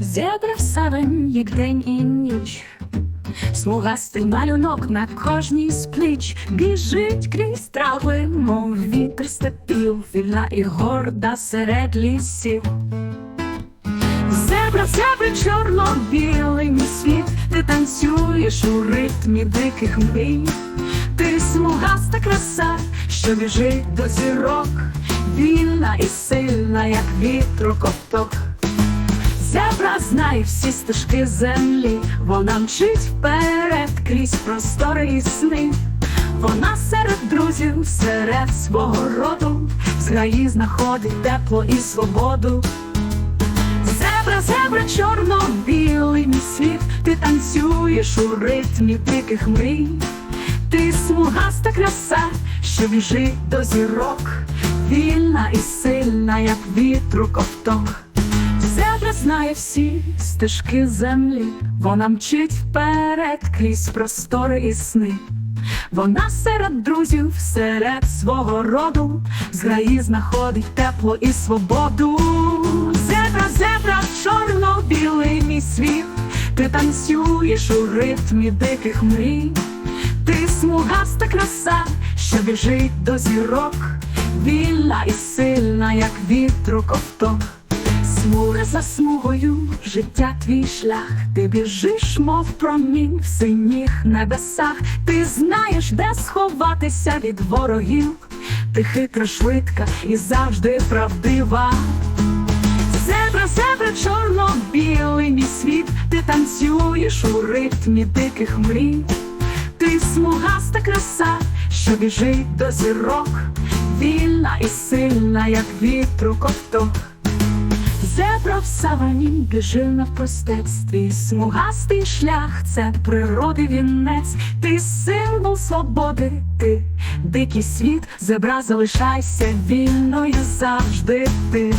Зебра в савані, як день і ніч. Смугастий малюнок на кожній з пліч біжить крізь трави, мов вітер степів, вільна і горда серед лісів. Зебра, зебра, чорно-білий мій світ, ти танцюєш у ритмі диких мрій. Ти смугаста краса, що біжить до зірок, вільна і сильна, як вітру ковток. Знає всі стежки землі, вона мчить вперед крізь простори і сни. Вона серед друзів, серед свого роду, з гаї знаходить тепло і свободу. Зебра, зебра, чорно-білий мій світ, ти танцюєш у ритмі диких мрій. Ти смугаста краса, що біжить до зірок, вільна і сильна, як вітру ковток. Знає всі стежки землі, вона мчить вперед крізь простори і сни. Вона серед друзів, серед свого роду, з граї знаходить тепло і свободу. Зебра, зебра, чорно-білий мій світ, ти танцюєш у ритмі диких мрій. Ти смугаста краса, що біжить до зірок, вільна і сильна, як вітру ковток. Смуга за смугою, життя твій шлях, ти біжиш, мов промінь в синіх небесах. Ти знаєш, де сховатися від ворогів. Ти хитра, швидка і завжди правдива. Зебра, зебра, чорно-білий мій світ, ти танцюєш у ритмі диких мрій. Ти смугаста краса, що біжить до зірок, вільна і сильна, як вітру ковток. В савані біжи на простецтві, смугастий шлях, це природи вінець, ти символ свободи, ти дикий світ, зебра залишайся вільною завжди ти.